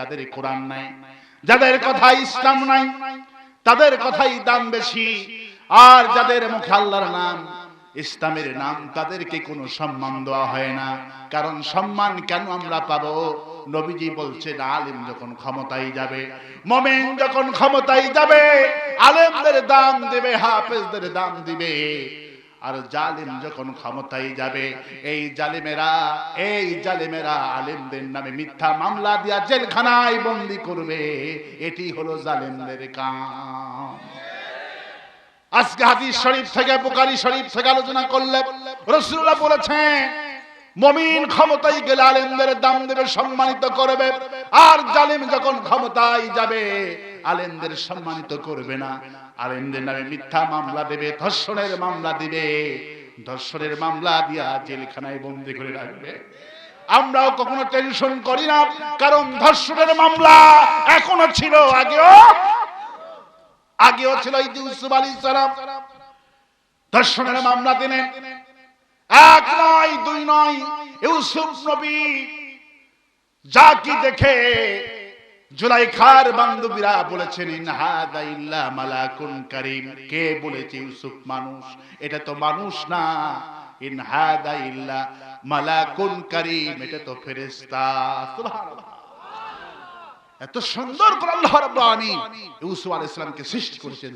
যাদের কোরআন নাই, যাদের কথাই ইসলাম নাই, তাদের কথাই দাম বেশি। আর যাদের মুখে আল্লাহর নাম, ইসলামের নাম তাদেরকে কোনো সম্মান দেওয়া হয় না। কারণ সম্মান কেন আমরা পাবো? নবীজি বলছেন, আলেম যখন ক্ষমতায় যাবে, মোমেন যখন ক্ষমতায় যাবে, আলেমদের দাম দেবে, হাফেজদের দাম দিবে। আর জালিম যখন ক্ষমতায় যাবে, এই জালিমেরা এই জালিমেরা আলেমদের নামে মিথ্যা মামলা দিয়া জেলখানায় বন্দি করবে। এটি হলো জালিমদের কাম। আজকে হাদিস শরীফ থেকে বুকারি শরীফ থেকে আলোচনা করলে রসুল্লাহ বলেছেন মমিন ক্ষমতায় গেলে আলেমদের দাম দেবে, সম্মানিত করবে। আর জালিম যখন ক্ষমতায় যাবে, আলেমদের সম্মানিত করবে না। আলেমদের নামে মিথ্যা মামলা দেবে, ধর্ষণের মামলা দিবে। ধর্ষণের মামলা দিয়া জেলখানায় বন্দি করে রাখবে। আমরাও কখনো টেনশন করি না, কারণ ধর্ষণের মামলা এখনও ছিল আগেও। আগেও ছিল ইউসুফ আলী সালাম। ধর্ষণের মামলা দিলেন। এক নয়, দুই নয়, ইউসুফ নবী যা কি দেখে জুলাইখার বান্ধবীরা বলেছেন মালাকুন কারীম। কে বলেছে, ইউসুফ মানুষ? এটা তো মানুষ না। এত সুন্দর সৃষ্টি করেছেন।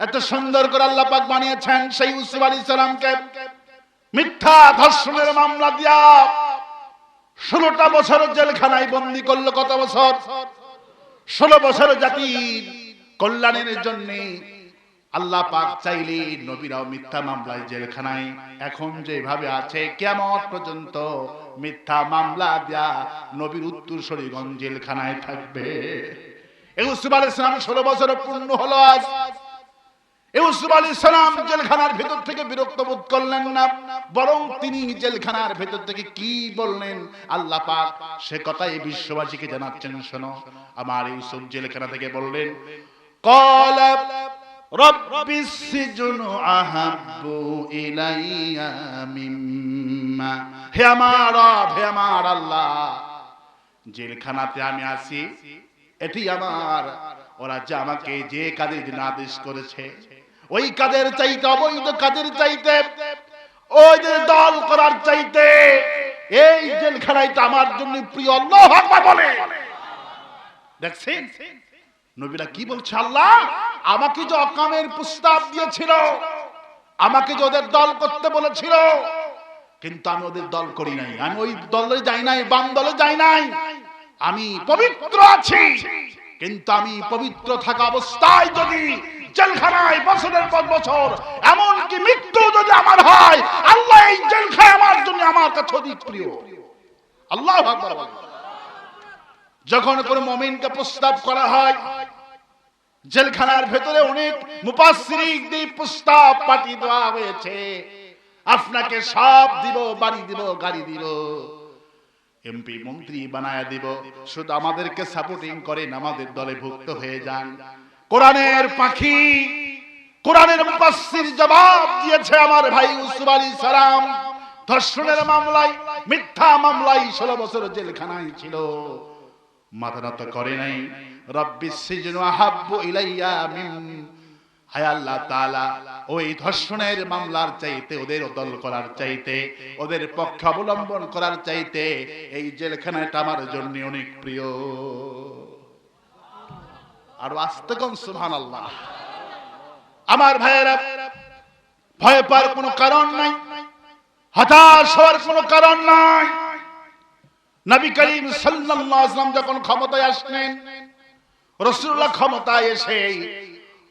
এত সুন্দর বানিয়েছেন সেই মিথ্যা ধর্ষণের মামলা দিয়া ষোলোটা বছর জেলখানায় বন্দি করল কত বছর? ষোলো বছর জাতির কল্যাণের জন্য আল্লাহ পাক চাইলে নবীরাও মিথ্যা মামলায় জেলখানায়। এখন যেভাবে আছে কেমন পর্যন্ত মিথ্যা মামলা দেয়া নবীর উত্তর শরীরগঞ্জ জেলখানায় থাকবে। ইউসুফ আলাইহিস সালাম ষোলো বছর পূর্ণ হলো আজ। ইউসুফ আলী সালাম জেলখানার ভেতর থেকে বিরক্ত বোধ করলেন না বরং তিনি জেলখানার ভেতর থেকে কি বললেন আল্লাহ পাক সে কথাই বিশ্ববাসীকে জানাচ্ছেন শোনো আমার ইউসুফ জেলখানা থেকে বললেন قال رب السجن أحب إلي مما হে আমার রব হে আমার আল্লাহ জেলখানাতে আমি আছি এটি আমার ওরা যে আমাকে যে কাজের জন্য আদেশ করেছে ওই কাদের চাইতে, অবৈধ কাদের চাইতে, ওই যে দল করার চাইতে, এই জেলখানায় তো আমার জন্য প্রিয় আল্লাহ বলে। দেখছেন? নবীরা কি বলছে আল্লাহ? আমাকে যে অকামের প্রস্তাব দিয়েছিল, আমাকে যে ওদের দল করতে বলেছিল, কিন্তু আমি ওদের দল করি নাই। আমি ওই দলে যাই নাই, বাম দলে যাই নাই। আমি পবিত্র আছি, কিন্তু আমি পবিত্র থাকা অবস্থায় যদি জেলখানায় বছরের পর বছর। এমনকি মৃত্যু যদি আমার হয়, আল্লাহ এই জেলখানায় আমার জন্য আমার কাছে অধিক প্রিয়। আল্লাহ যখন কোনো মমিনকে প্রস্তাব করা হয়, জেলখানার ভেতরে অনেক মুপাসিরিক দিয়ে প্রস্তাব পাঠিয়ে দেওয়া হয়েছে। আপনাকে সব দিব, বাড়ি দিব, গাড়ি দিব। এমপি মন্ত্রী বানায় দিব। শুধু আমাদেরকে সাপোর্টিং করেন, আমাদের দলে ভুক্ত হয়ে যান। কোরআনের পাখি, কোরআনের মুপাসসির জবাব দিয়েছে আমার ভাই ইউসুফ আলী সালাম। ধর্ষণের মামলায়, মিথ্যা মামলায় ষোলো বছর জেলখানায় ছিল। মাথা নত করে নাই। রব্বি সিজনু আহাব্বু ইলাইয়া মিন। হায় আল্লাহ তাআলা, ওই ধর্ষণের মামলার চাইতে, ওদের দল করার চাইতে, ওদের পক্ষ অবলম্বন করার চাইতে, এই জেলখানাটা আমার জন্য অনেক প্রিয়। আর আস্তে কোন সুবহান আল্লাহ আমার ভাইয়েরা, ভয় পাওয়ার কোনো কারণ নাই হতাশ হওয়ার কোনো কারণ নাই। নবী করিম ওয়াসাল্লাম যখন ক্ষমতায় আসলেন রাসূলুল্লাহ ক্ষমতায় এসে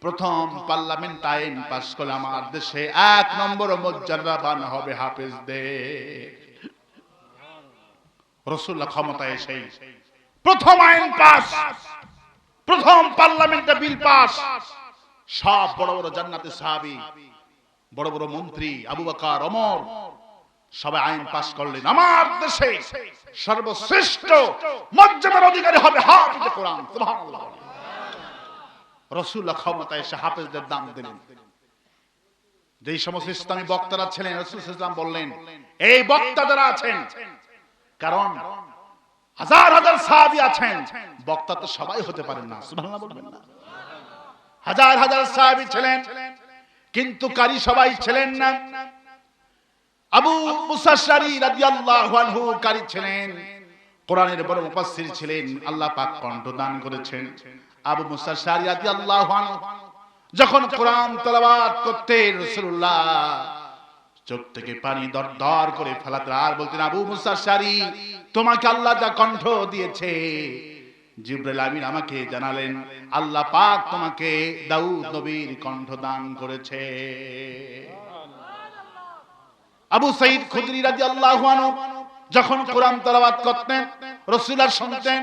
প্রথম পার্লামেন্ট আইন পাশ করলে আমার দেশে এক নম্বর মর্যাদাবান হবে হাফেজদের। রাসূলুল্লাহ ক্ষমতায় এসে প্রথম আইন পাস প্রথম পার্লামেন্টে বিল পাস। সব বড় বড় জান্নাতে সাহাবী, বড় বড় মন্ত্রী, আবু বকর, ওমর, সবাই আইন পাস করলেন। আমার দেশে সর্বশ্রেষ্ঠ মর্যাদার অধিকারী হবে হাফিজ কোরআন, সুবহানাল্লাহ রসুল্লাহ ক্ষমতায় এসে হাফেজদের দাম দিলেন। যেই সমস্ত ইসলামী বক্তারা ছিলেন, রসুল ইসলাম বললেন, এই বক্তা যারা আছেন, কারণ হাজার হাজার সাহাবি আছেন। বক্তা তো সবাই হতে পারেন না, সুবহানাল্লাহ বলবেন না। হাজার হাজার সাহাবি ছিলেন, কিন্তু কারি সবাই ছিলেন না। আবু মুসাশারি রাদিয়াল্লাহু আনহু কারি ছিলেন, কোরআনের বড় মুফাসসির ছিলেন, আল্লাহ পাক কণ্ঠ দান করেছেন। আবু মুসাশারি রাদিয়াল্লাহু আনহু, যখন কোরআন তেলাওয়াত করতেন, রাসূলুল্লাহ চোখ থেকে পানি দর করে ফেলাতে আর বলতেন আবু মুসাশারি তোমাকে আল্লাহ যা কণ্ঠ দিয়েছে, জিব্রাইল আমিন আমাকে জানালেন, আল্লাহ পাক তোমাকে দাউদ নবীর কণ্ঠ দান করেছে। আবু সাইদ খুদরি যখন কোরআন তেলাওয়াত করতেন রাসূলুল্লাহ শুনতেন,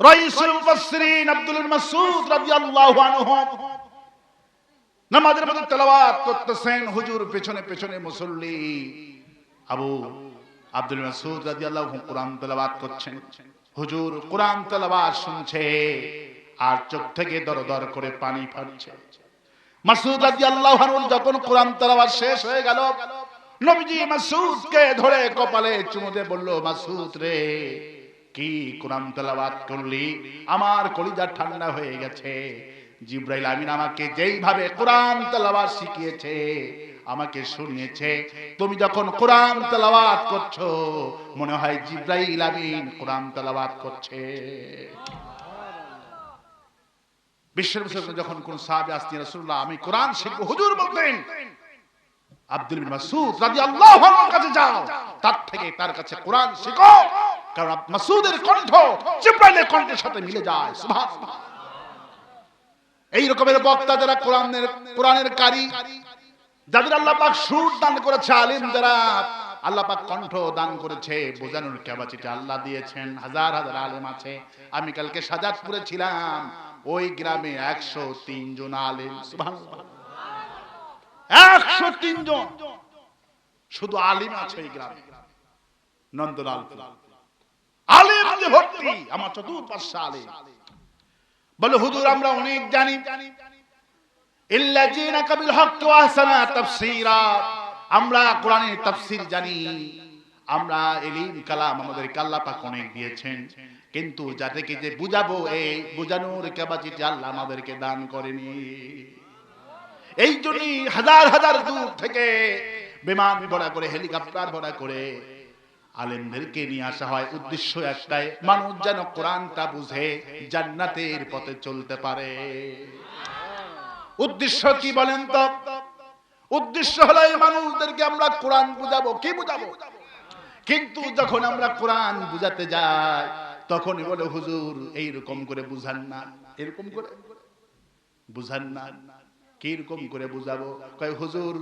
রাইসুল মুফাসসিরিন আব্দুল মাসউদ রাদিয়াল্লাহু আনহু নামাজের মধ্যে তেলাওয়াত করতেছেন হুজুর, পেছনে পেছনে মুসল্লি। আবু আব্দুল মাসউদ রাদিয়াল্লাহু কোরআন তেলাওয়াত করছেন। হুজুর, কোরআন তেলাওয়াত শুনছে, আর চোখ থেকে দর দর করে পানি পড়ছে মাসুদ রাদিয়াল্লাহু আনহু যখন কোরআন তেলাওয়াত শেষ হয়ে গেল, নবীজি মাসুদকে ধরে কপালে চুমু দিয়ে বলল মাসুদ রে, কি কোরআন তেলাওয়াত করলি? আমার কলিজা ঠান্ডা হয়ে গেছে। জিব্রাইল আমিন আমাকে যেইভাবে কোরআন তেলাওয়াত শিখিয়েছে, আমাকে শুনিয়েছে। তুমি যখন কোরআন তেলাওয়াত করছ, মনে হয় জিব্রাইল আমিন কোরআন তেলাওয়াত করছে। বিশ্বের যখন কোন রাসূলুল্লাহ, আমি কোরআন শিখব, হুজুর বলতেন। আব্দুল বিন কাছে যাও, তার থেকে তার কাছে কোরআন শিখো। কারণ মাসউদের কণ্ঠ জিব্রাইলের কণ্ঠের সাথে মিলে যায়, সুবহানাল্লাহ। এই রকমের বক্তা যারা কোরআনের কোরআনের কারি, যাদের আল্লাহ পাক সুর দান করেছে, আলিম যারা, আল্লাহ পাক কণ্ঠ দান করেছে, বোঝানোর ক্যাপাসিটি আল্লাহ দিয়েছেন, হাজার হাজার আলেম আছে। আমি কালকে সাজাদপুরে ছিলাম, ওই গ্রামে একশো তিন জন আলেম একশো তিন জন। শুধু আলিম আছে এই গ্রামে। নন্দলাল আলিম যে ভর্তি আমার চতুর্পাশে আলিম। বলে, হুজুর, আমরা অনেক জানি। ইল্লা জিনাকা বিল হক ওয়া আহসানা তাফসীরা। আমরা কোরআনের তাফসীর জানি। আমরা কালাম আমাদের পাক অনেক দিয়েছেন। কিন্তু যাদেরকে যে বুঝাবো, এই বুঝানোর ক্যাপাসিটি আল্লাহ আমাদেরকে দান করেনি। এই জন্যই হাজার হাজার দূর থেকে বিমান ভরা করে, হেলিকপ্টার ভরা করে আলেমদেরকে নিয়ে আসা হয়। উদ্দেশ্য একটাই, মানুষ যেন কোরআনটা বুঝে, জান্নাতের পথে চলতে পারে। উদ্দেশ্য কি বলেন তো? উদ্দেশ্য হলো এই মানুষদেরকে আমরা কোরআন বুঝাবো। কি বুঝাবো? কিন্তু যখন আমরা কোরআন বুঝাতে যাই, তখনই বলে, হুজুর, এইরকম করে বুঝান না। এরকম করে? বুঝান না। কীরকম করে বুঝাবো? কয়, হুজুর,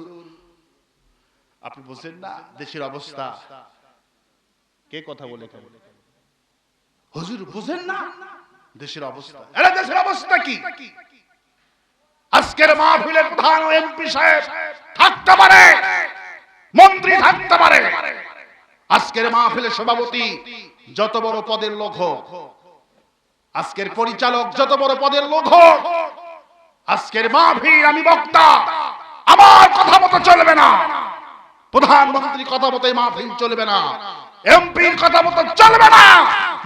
আপনি বুঝেন না দেশের অবস্থা। কে কথা বলে হুজুর বুঝেন না? দেশের অবস্থা। আরে দেশের অবস্থা কি? আজকের মাহফিলের প্রধান এমপি সাহেব থাকতে পারে মন্ত্রী থাকতে পারে। আজকের মাহফিলের সভাপতি যত বড় পদের লোক হোক আজকের পরিচালক যত বড় পদের লোক হোক আজকের মাহফিল আমি বক্তা আমার কথা মতো চলবে না। প্রধানমন্ত্রী কথা মতো মাহফিল চলবে না। এমপির কথা মতো চলবে না।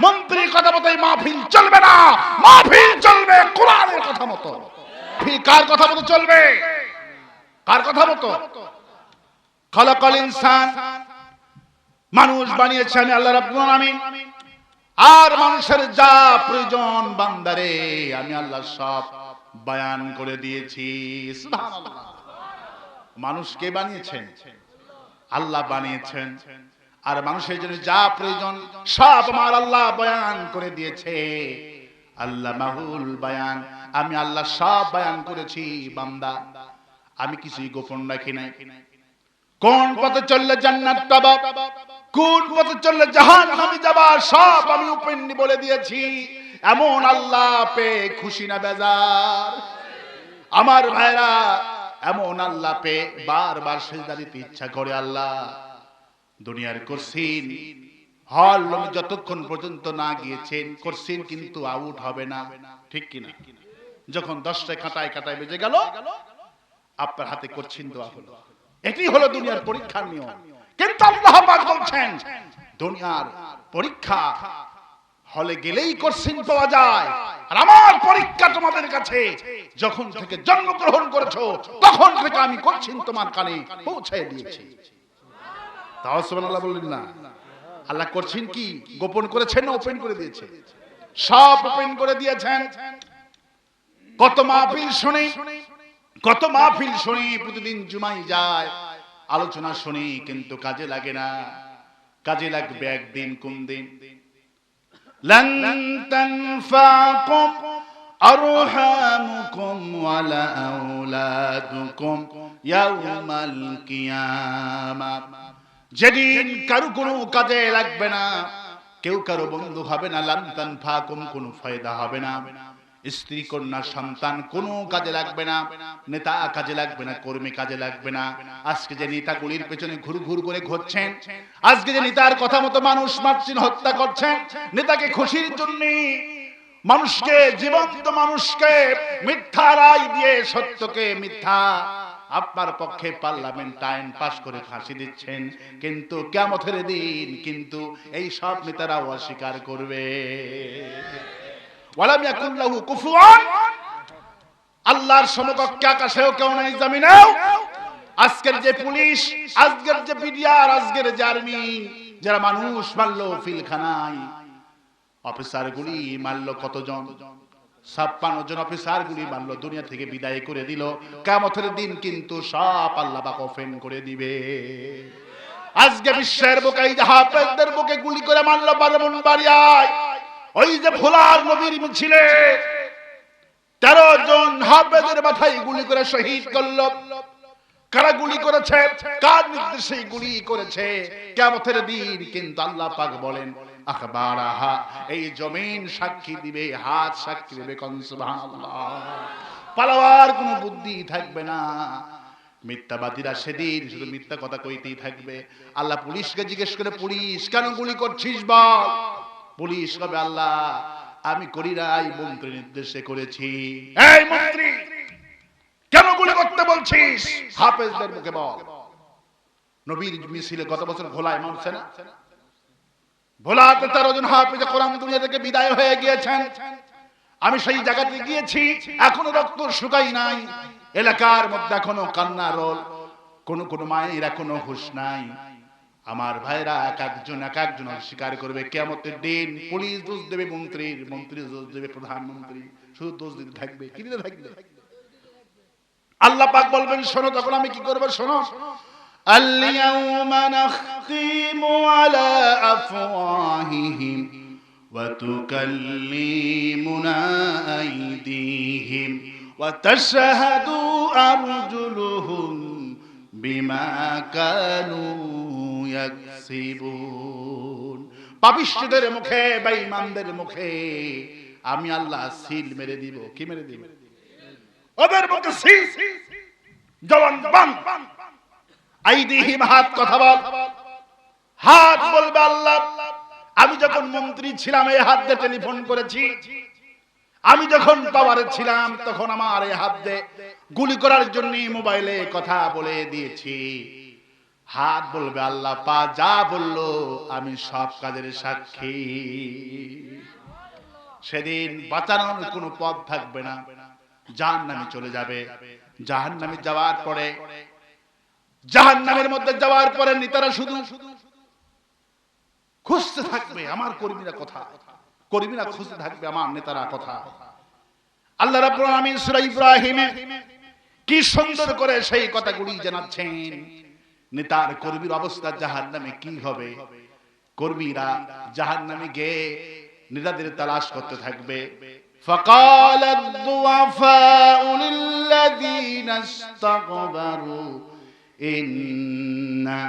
মন্ত্রীর কথা মতো মাহফিল চলবে না। মাহফিল চলবে কোরআনের কথা মতো। কার কথা মতো চলবে? কার কথা মতো? খলকল ইনসান। মানুষ বানিয়েছে আমি আল্লাহ রাব্বুল আলামিন। আর মানুষের যা প্রয়োজন বান্দারে, আমি আল্লাহ সব বয়ান করে দিয়েছি। সুবহানাল্লাহ। মানুষকে বানিয়েছেন? আল্লাহ বানিয়েছেন। আর মানুষের জন্য যা প্রয়োজন, সব আমার আল্লাহ বয়ান করে দিয়েছে। আল্লাহ মাহুল বয়ান, আমি আল্লাহ সব বয়ান করেছি, বান্দা। আমি কিছুই গোপন রাখি নাই। কোন পথে চললে জান্নাত পাবা? কোন পথে চললে জাহান আমি যাবার সব আমি উপেন্নি বলে দিয়েছি। এমন আল্লাহ পে খুশি না বেজার। আমার ভাইরা, এমন আল্লাহ পে বারবার সেজদা দিতে ইচ্ছা করে আল্লাহ। দুনিয়ার করসিন। হল যতক্ষণ পর্যন্ত না গিয়েছেন, করসিন কিন্তু আউট হবে না। ঠিক কিনা? যখন দশটায় কাটায় কাটায় বেজে গেল, আপনার হাতে করছেন দেওয়া হলো। এটি হলো দুনিয়ার পরীক্ষার নিয়ম। কিন্তু আল্লাহ পাক বলছেন, দুনিয়ার পরীক্ষা হলে গেলেই কোশ্চিন পাওয়া যায়। আর আমার পরীক্ষা তোমাদের কাছে, যখন থেকে জন্মগ্রহণ করেছ, তখন থেকে আমি কোশ্চিন তোমার কানে পৌঁছে দিয়েছি। তাও সুবহানাল্লাহ বললেন না আল্লাহ করছেন কি গোপন করেছেন না ওপেন করে দিয়েছে সব ওপেন করে দিয়েছেন কত মাহফিল শুনি কত মাহফিল শুনি প্রতিদিন জুমাই যায় আলোচনা শুনি কিন্তু কাজে লাগে না কাজে লাগবে একদিন কোন দিন لن تنفعكم أرحامكم ولا أولادكم يوم القيامة যেদিন কারও কোনো কাজে লাগবে না, কেউ কারও বন্ধু হবে না, লান্তান ফাকুম, কোনো ফায়দা হবে না। স্ত্রী, কন্যা, সন্তান, কোনো কাজে লাগবে না, নেতা কাজে লাগবে না, কর্মী কাজে লাগবে না। আজকে যে নেতাগুলির পেছনে ঘুর ঘুর করে ঘুরছেন, আজকে যে নেতার কথা মতো মানুষ মারছেন হত্যা করছেন, নেতাকে খুশির জন্য মানুষকে, জীবন্ত মানুষকে মিথ্যা রায় দিয়ে সত্যকে মিথ্যা আপনার পক্ষে পার্লামেন্ট আইন পাশ করে ফাঁসি দিচ্ছেন। কিন্তু কেমথের দিন কিন্তু এই সব নেতারাও অস্বীকার করবে। আল্লাহর সমকক্ষ আকাশেও কেউ নাই, জমিনেও। আজকের যে পুলিশ, আজকের যে বিডিআর আজকের যে আর্মি, যারা মানুষ মারলো ফিলখানায় অফিসার গুলি মারলো কতজন? ছাপ্পান্ন জন অফিসার গুলি মারলো, দুনিয়া থেকে বিদায় করে দিল। কামতের দিন কিন্তু সব আল্লাহ পাক ওপেন করে দিবে। আজকে বিশ্বের বুকে হাফেজদের বুকে গুলি করে মারলো বারমন বাড়িয়ায় ওই যে ভোলার নবীর মিছিলে তেরো জন হাফেজের মাথায় গুলি করে শহীদ করল। কারা গুলি করেছে? কার নির্দেশে গুলি করেছে? কেমতের দিন কিন্তু আল্লাহ পাক বলেন এই জমিন সাক্ষী দিবে, হাত সাক্ষী দিবে কোন পালাবার কোনো বুদ্ধি থাকবে না। মিথ্যাবাদীরা সেদিন শুধু মিথ্যা কথা কইতেই থাকবে। আল্লাহ পুলিশকে জিজ্ঞেস করে, পুলিশ, কেন গুলি করছিস বল? পুলিশ কবে, আল্লাহ, আমি করি নাই, মন্ত্রী নির্দেশে করেছি। এই মন্ত্রী, কেন গুলি করতে বলছিস? হাফেজদের মুখে বল। নবীর মিছিলে গত বছর ভোলায় মারছে না? ভোলাতে তেরো জন হাফেজে কোরআন দুনিয়া থেকে বিদায় হয়ে গিয়েছেন। আমি সেই জায়গাতে গিয়েছি, এখনও রক্ত শুকাই নাই। এলাকার মধ্যে এখনও কান্না রোল, কোন কোন মায়ের এখনও হুশ নাই। আমার ভাইরা এক একজন এক একজন স্বীকার করবে কেমতের দিন পুলিশ দোষ দেবে মন্ত্রীর মন্ত্রী দোষ দেবে, প্রধানমন্ত্রী, শুধু দোষ দিতে থাকবে, কি দিতে থাকবে? আল্লাহ পাক বলবেন, শোনো, তখন আমি কি করব, শোনো? اليوم نختم على أفواههم وتكلمنا أيديهم وتشهد أرجلهم بما كانوا يكسبون পাপিষ্ঠদের মুখে বেঈমানদের মুখে আমি আল্লাহ সিল মেরে দিব কি মেরে দিব ওদের মুখে সিল জবান বান আমি যখন মন্ত্রী ছিলাম, এই হাত দিয়ে টেলিফোন করেছি। আমি যখন পাওয়ারে ছিলাম, তখন আমার এই হাত দিয়ে গুলি করার জন্য মোবাইলে কথা বলে দিয়েছি। হাত বলবে আল্লাহ, পা যা বলল, আমি সব কাজের সাক্ষী। সেদিন বাঁচানোর কোনো পথ থাকবে না। জাহান নামে চলে যাবে। জাহান নামে যাওয়ার পরে জাহান নামের মধ্যে যাওয়ার পরে নেতারা শুধু খুঁজতে থাকবে আমার কর্মীরা কথা কর্মীরা খুঁজতে থাকবে আমার নেতারা কথা আল্লাহ রাব্বুল আলামিন সূরা ইব্রাহিমে কি সুন্দর করে সেই কথাগুলি জানাচ্ছেন নেতার কর্মীর অবস্থা জাহান্নামে কি হবে কর্মীরা জাহান্নামে গিয়ে নেতাদের তালাশ করতে থাকবে فقال الضعفاء للذين استكبروا إنا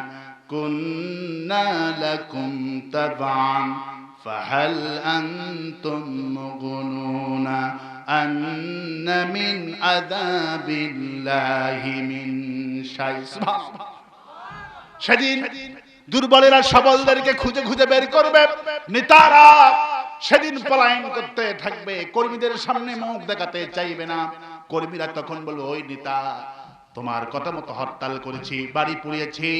كنا لكم تبعا فهل أنتم مغنون أن من عذاب الله من شيء سبحان الله সেদিন দুর্বলেরা সবলদেরকে খুঁজে খুঁজে বের করবে নেতারা সেদিন পলায়ন করতে থাকবে কর্মীদের সামনে মুখ দেখাতে চাইবে না কর্মীরা তখন বলবে ওই নেতা তোমার কথা মতো হরতাল করেছি, বাড়ি পুড়িয়েছি,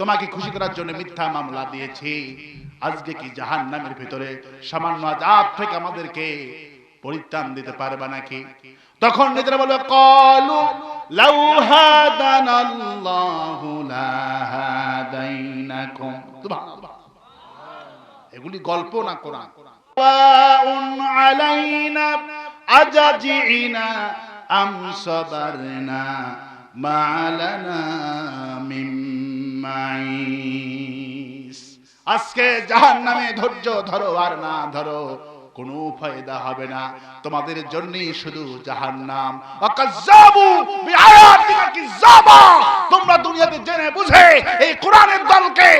তোমাকে খুশি করার জন্য মিথ্যা মামলা দিয়েছি। আজকে কি জাহান নামের ভিতরে সামান্য আজাব থেকে আমাদেরকে পরিত্রাণ দিতে পারবে নাকি? তখন নিজেরা বলবে, কলু লাউ হাদানাল্লাহু লা হাদাইনাকুম। সুবহানাল্লাহ। এগুলি গল্প না কোরআন? ওয়াউন আলাইনা আজাজিনা আম সাবারনা আজকে জাহান্নামে ধৈর্য ধরো আর না ধরো, কোনো ফায়দা হবে না। তোমাদের জন্যই শুধু বিআয়াতিনা কিযাবা তোমরা দুনিয়াতে জেনে বুঝে এই কোরআনের দলকে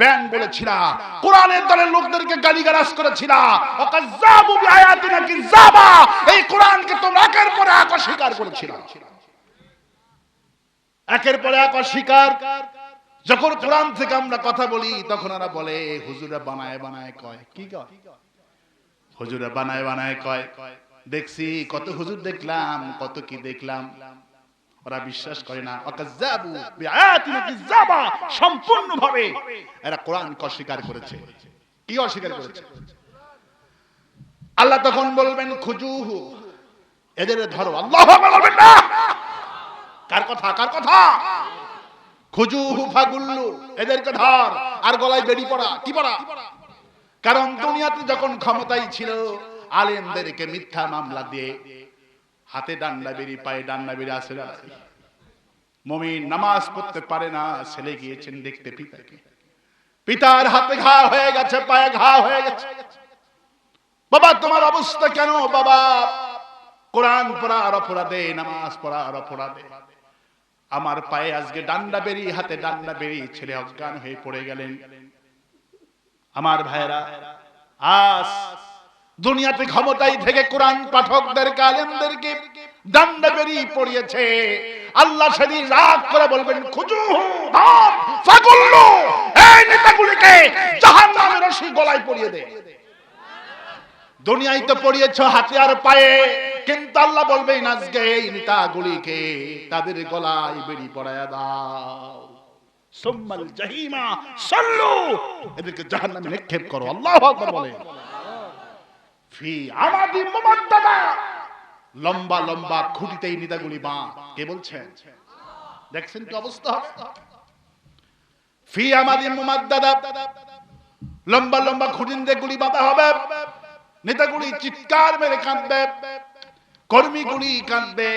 ব্যান বলেছিলা কোরআনের দলের লোকদেরকে গালিগালাজ করেছিলা। আকাজ্জাবু বিআয়াতিনা কিযাবা এই কোরআনকে তোমরা একের পর এক অস্বীকার করেছিলা। একের পর এক অস্বীকার। যখন কোরআন থেকে আমরা কথা বলি, তখন ওরা বলে, হুজুরা বানায় বানায় কয়। কি হুজুরা বানায় বানায় কয়। দেখছি, কত হুজুর দেখলাম, কত কি দেখলাম। ওরা বিশ্বাস করে না। অকাজ্জাবু বিআয়াতিনা কিযাবা সম্পূর্ণভাবে এরা কোরআনকে অস্বীকার করেছে। কি অস্বীকার করেছে? আল্লাহ তখন বলবেন, খুজুহু, এদের ধরো। আল্লাহ বলবেন, না! কার কথা কার কথা? খুজুহু ফাগুল্লু এদেরকে ধর, আর গলায় বেড়ি পড়া, কি পড়া? কারণ দুনিয়াতে যখন ক্ষমতাই ছিল, আলেমদেরকে মিথ্যা মামলা দিয়ে হাতে ডান্ডা বেরি পায়ে ডান্ডা বেরি আসে মমিন নামাজ পড়তে পারে না, ছেলে গিয়েছেন দেখতে পিতাকে। পিতার হাতে ঘা হয়ে গেছে, পায়ে ঘা হয়ে গেছে। বাবা, তোমার অবস্থা কেন? বাবা কোরআন পড়ার অপরাধে, নামাজ পড়ার অপরাধে। আমার পায়ে আজকে ডান্ডা বেরি হাতে ডান্ডা বেরি ছেলে অজ্ঞান হয়ে পড়ে গেলেন। আমার ভাইরা আজ দুনিয়াতে ক্ষমতাই থেকে কোরআন পাঠকদের, কালেমদেরকে ডান্ডা বেরিয়ে পড়িয়েছে। আল্লাহ সেদিন রাগ করে বলবেন, খুজু ফাগুল্লু এই নেতাগুলিকে জাহান্নামের রশি গলায় পরিয়ে দে। দুনিয়ায় তো পড়িয়েছ হাতে আর পায়ে। কিন্তু আল্লাহ বলবেন আজকে এই নেতাগুলিকে তাদের গলায় বেরি পড়ায় দাও। ফি আমাদি লম্বা লম্বা লম্বা লম্বা খুঁটিতে গুলি বাঁধা হবে। নেতাগুলি চিৎকার মেরে কাঁদবে। কর্মীগুলি কাঁদবে।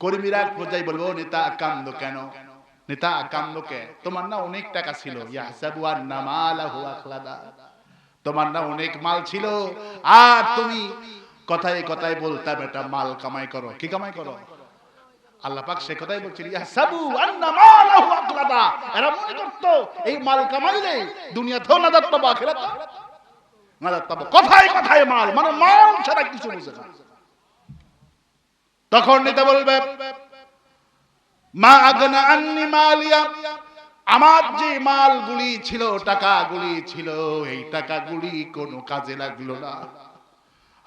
কর্মীরা পর্যায়ে বলব নেতা কান্দ কেন? নেতা কান্দ কে? তোমার না অনেক টাকা ছিল। তোমার না অনেক মাল ছিল। আর তুমি কথায় কথায় বলতাম এটা মাল কামাই করো। কি কামাই করো? আল্লাহ পাক সে কথাই আখলাদা। এরা মনে করতো, এই মাল কামাইলে দুনিয়াতেও নাজাত পাবো, আখিরাতে নাজাত পাবো। কথায় কথায় মাল। মানে মাল ছাড়া কিছু বুঝে না। তখন নেতা বলবে, মা আগনা আন্নি মালিয়া, আমার যে মালগুলি ছিল, টাকাগুলি ছিল, এই টাকাগুলি কোনো কাজে লাগল না।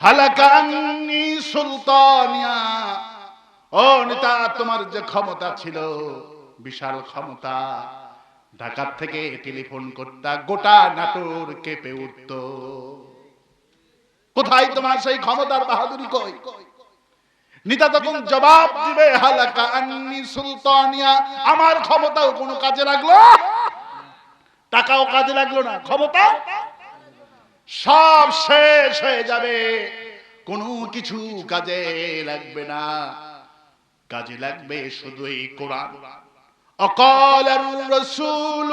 হালাকা সুলতানিয়া, ও নেতা, তোমার যে ক্ষমতা ছিল, বিশাল ক্ষমতা, ঢাকার থেকে টেলিফোন করতা গোটা নাটোর কেঁপে উঠত। কোথায় তোমার সেই ক্ষমতার বাহাদুরি কই? নিতা তখন জবাব দিবে, হালাকা আন্নি সুলতানিয়া। আমার ক্ষমতাও কোনো কাজে লাগল? টাকাও কাজে লাগল না, ক্ষমতা? সব শেষ হয়ে যাবে। কোনো কিছু কাজে লাগবে না। কাজে লাগবে শুধু এই কোরআন। অকাল রসুল,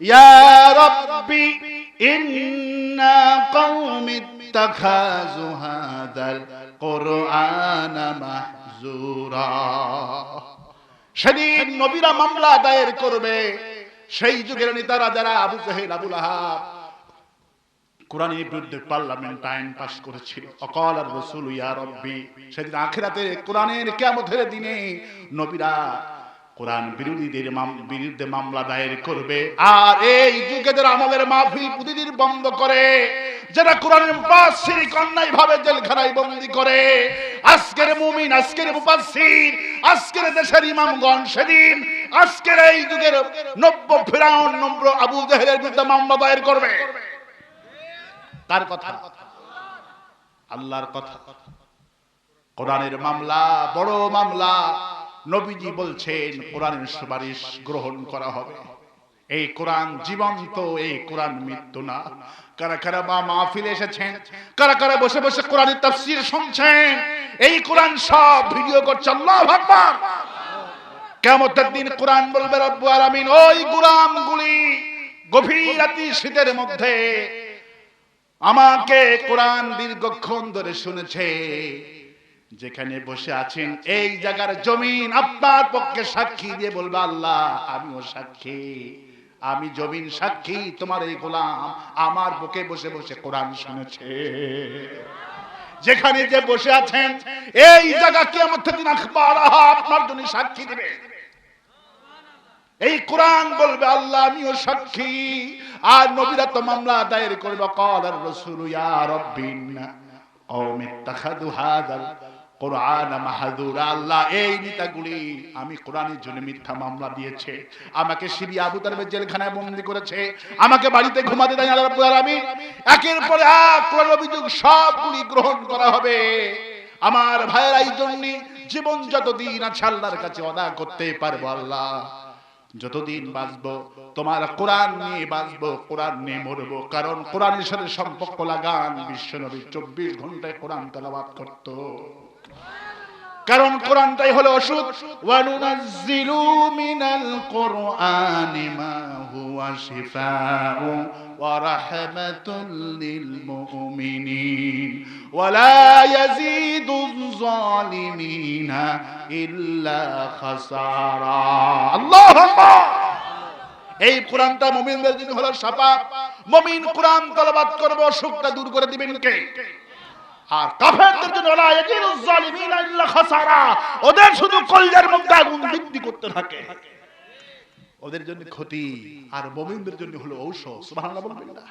ইয়া রব্বি ইন্না কওমি ইত্তাখাযু হাদাল কোরআন মাহজুরা সেদিন নবীরা মামলা দায়ের করবে। সেই যুগের নেতারা যারা আবু জাহেল আবুল আহাব কোরআনের বিরুদ্ধে পার্লামেন্ট আইন পাশ করেছিল। অকাল আর রসুল ইয়া রব্বি, সেদিন আখিরাতে কোরআনের কিয়ামতের দিনে নবীরা কোরআন বিরোধীদের বিরুদ্ধে মামলা দায়ের করবে। আর এই যুগেদের আমাদের মাহফিল প্রতিদিন বন্ধ করে। যারা কোরআনের মুফাসসির অন্যায় ভাবে জেলখানায় বন্দী করে, আজকের মুমিন, আজকের মুফাসসির, আজকের দেশের ইমামগণ সেদিন, আজকের এই যুগের নব্য ফিরাউন নম্র আবু জাহেলের বিরুদ্ধে মামলা দায়ের করবে। কার কথা। আল্লাহর কথা। কোরআনের মামলা বড় মামলা। নবীজি বলছেন কোরআনের সুপারিশ গ্রহণ করা হবে। এই কোরআন জীবন্ত, এই কোরআন মৃত্যু না। কারা কারা বা মাহফিলে এসেছেন, কারা কারা বসে বসে কোরআনের তাফসীর শুনছেন, এই কোরআন সব ভিডিও করছে আল্লাহু আকবার। কিয়ামতের দিন কোরআন বলবে, রব্বুল আলামিন, ওই গুলামগুলি গভীর রাতি শীতের মধ্যে আমাকে কোরআন দীর্ঘক্ষণ ধরে শুনেছে। যেখানে বসে আছেন, এই জায়গার জমিন আপনার পক্ষে সাক্ষী দিয়ে বলবে, আল্লাহ, আমিও সাক্ষী। আমি জমিন সাক্ষী, তোমার এই গোলাম আমার বুকে বসে বসে কোরআন শুনেছে। যেখানে যে বসে আছেন, এই জায়গা কি আমার আখবার আপনার জন্য সাক্ষী দিবে। এই কোরআন বলবে, আল্লাহ, আমিও সাক্ষী। আর নবীরা তো মামলা দায়ের করবে, কল আর রসুল ইয়া রব্বিন কওম ইত্তাখাযু হাযাল কোরআন এই আমি কোরআনের জন্য মিথ্যা মামলা দিয়েছে। আমাকে সিরিয়া আবু তালেবের জেলখানায় বন্দি করেছে। আমাকে বাড়িতে এক কোরআন সবগুলি গ্রহণ করা হবে। আমার ভাইয়েরা জন্য জীবন যতদিন আছে আল্লাহর কাছে অদা করতে পারব আল্লাহ। যতদিন বাঁচবো, তোমার কোরআন নিয়ে বাঁচবো, কোরআন নিয়ে মরবো। কারণ কোরআনের সাথে সম্পর্ক লাগান বিশ্বনবী। চব্বিশ ঘন্টায় কোরআন তেলাবাদ করত। কারণ কোরআনটাই হলো ওষুধ। ওয়ানুনাজ্জিলু মিনাল কোরআনি মা হুয়া শিফাউ ওয়া রাহমাতুল লিল মুমিনিন। ওয়ালা ইয়াজিদুজ জালিমিনা ইল্লা খাসারা। আল্লাহু আকবার! এই কোরআনটা মুমিনদের জন্য হলো সাপা মুমিন কোরআন তেলাওয়াত করবে, অসুখটা দূর করে দিবেন কে? আর কাফেরদের জন্য লা ইয়াজিদুজ জালিমিনা ইল্লা খাসারা। ওদের শুধু কলজার মধ্যে আগুন বৃদ্ধি করতে থাকে। ওদের জন্য ক্ষতি আর মুমিনদের জন্য হলো ঔষধ। সুবহানাল্লাহ বলবেন না।